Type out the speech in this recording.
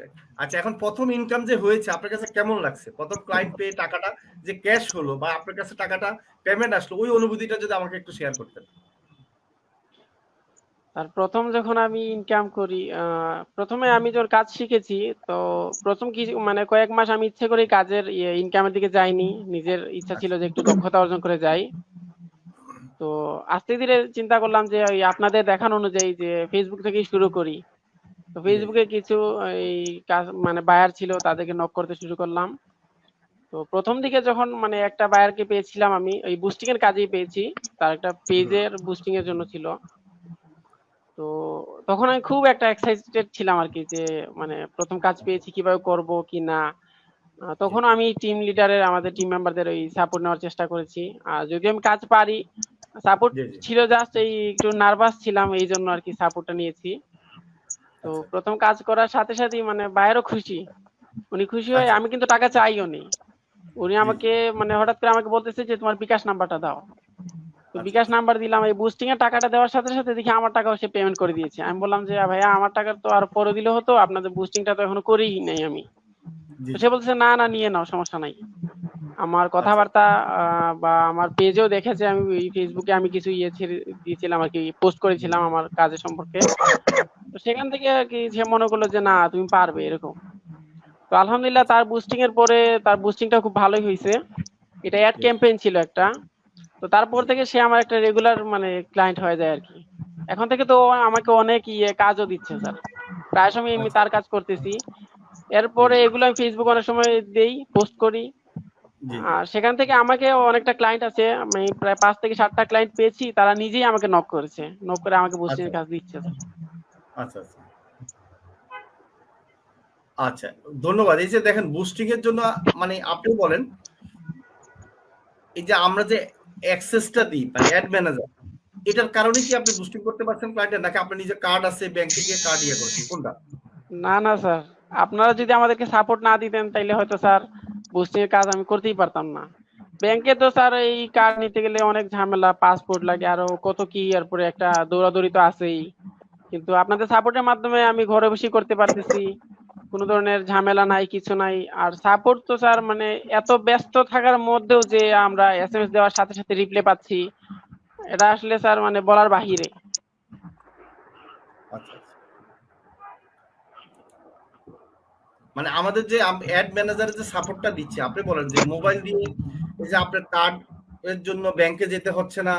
Right আচ্ছা এখন প্রথম ইনকাম যে হয়েছে, আপনার কাছে কেমন লাগছে? প্রথম ক্লায়েন্ট পেয়ে টাকাটা যে ক্যাশ হলো বা আপনার কাছে টাকাটা পেমেন্ট আসলো, ওই অনুভূতিটা যদি আমাকে একটু শেয়ার করতেন। আর প্রথম যখন আমি ইনকাম করি প্রথমে আমি যখন কাজ শিখেছি, তো প্রথম কিছু মানে কয়েক মাস আমি ইচ্ছে করে কাজের ইয়ে ইনকামের দিকে যাইনি। নিজের ইচ্ছা ছিল যে একটু দক্ষতা অর্জন করে যাই। তো আস্তে ধীরে চিন্তা করলাম যে আপনাদের দেখানো অনুযায়ী যে ফেসবুক থেকেই শুরু করি। তো ফেসবুকে কিছু এই কাজ মানে বায়ার ছিল তাদেরকে নক করতে শুরু করলাম। তো প্রথম দিকে যখন মানে একটা বায়ারকে পেয়েছিলাম আমি ওই বুস্টিং এর কাজেই পেয়েছি। তার একটা পেজের বুস্টিং এর জন্য ছিল। তো তখন আমি খুব একটা এক্সাইটেড ছিলাম আর কি যে মানে প্রথম কাজ পেয়েছি কীভাবে করব কি না। তখন আমি টিম লিডারের আমাদের টিম মেম্বারদের ওই সাপোর্ট নেওয়ার চেষ্টা করেছি। আর যদি আমি কাজ পারি সাপোর্ট। ছিল জাস্ট এই একটু নার্ভাস ছিলাম এই জন্য আর কি সাপোর্টটা নিয়েছি। তো আচ্ছা। প্রথম কাজ করার সাথে সাথেই মানে বাইরেও খুশি। উনি খুশি হয়ে আচ্ছা। আমি কিন্তু টাকা চাইও নি। উনি আমাকে মানে হঠাৎ করে আমাকে বলতেছে যে তোমার বিকাশ নাম্বারটা দাও। তো আচ্ছা। বিকাশ নাম্বার দিলাম এই বুস্টিং এর টাকাটা দেওয়ার সাথে সাথে দেখি আমার টাকাও সে পেমেন্ট করে দিয়েছে। আমি বললাম যে ভাইয়া আমার টাকা তো আর পরে দিলে হতো আপনাদের বুস্টিংটা তো এখনও করেই নাই আমি। সে বলছে না না নিয়ে নাও সমস্যা নাই। আমার কথাবার্তা আহ, বা আমার পেজেও দেখেছে আমি ফেসবুকে আমি কিছু ইয়ে ছেড়ে দিয়েছিলাম আর কি পোস্ট করেছিলাম আমার কাজের সম্পর্কে। তো সেখান থেকে আর কি সে মনে করল যে না তুমি পারবে এরকম। তো আলহামদুলিল্লাহ তার বুস্টিং এর পরে তার বুস্টিংটা খুব ভালোই হয়েছে। এটা অ্যাড ক্যাম্পেইন ছিল একটা। তো তারপর থেকে সে আমার একটা রেগুলার মানে ক্লায়েন্ট হয়ে যায় আর কি। এখন থেকে তো আমাকে অনেক ইয়ে কাজও দিচ্ছে স্যার। প্রায় সময় আমি তার কাজ করতেছি। এরপরে এগুলো আমি ফেসবুক অনেক সময় দেই পোস্ট করি। আর সেখান থেকে আমাকে অনেকটা ক্লায়েন্ট আছে। আমি প্রায় পাঁচ থেকে সাতটা ক্লায়েন্ট পেয়েছি। তারা নিজেই আমাকে নক করেছে। নক করে আমাকে এর আচ্ছা। কাজ দিচ্ছে। আচ্ছা আচ্ছা। আচ্ছা ধন্যবাদ। এই যে দেখেন বুস্টিং এর জন্য মানে আপনি বলেন এই যে আমরা যে অ্যাক্সেসটা দিই মানে অ্যাড ম্যানেজার এটার কারণে কি আপনি বুস্টিং করতে পারছেন ক্লায়েন্টের নাকি আপনার নিজের কার্ড আছে ব্যাংক থেকে কার্ড ইয়ে করছেন? কোনটা? না না স্যার আপনারা যদি আমাদেরকে সাপোর্ট না দিতেন তাইলে হয়তো স্যার বুস্টিং এর কাজ আমি করতেই পারতাম না। ব্যাংকে তো স্যার এই কার্ড নিতে গেলে অনেক ঝামেলা পাসপোর্ট লাগে, আরও কত কি এরপরে একটা দৌড়াদৌড়ি তো আছেই। কিন্তু আপনাদের সাপোর্টের মাধ্যমে আমি ঘরে বসে করতে পারতেছি। কোনো ধরনের ঝামেলা নাই, কিছু নাই। আর সাপোর্ট তো স্যার মানে এত ব্যস্ত থাকার মধ্যেও যে আমরা এসএমএস দেওয়ার সাথে সাথে রিপ্লাই পাচ্ছি, এটা আসলে স্যার মানে বলার বাহিরে। আচ্ছা আচ্ছা। মানে আমাদের যে অ্যাড ম্যানেজারের যে সাপোর্টটা দিচ্ছে, আপনি বলেন যে মোবাইল দিয়ে যে আপনার কার্ড এর জন্য ব্যাংকে যেতে হচ্ছে না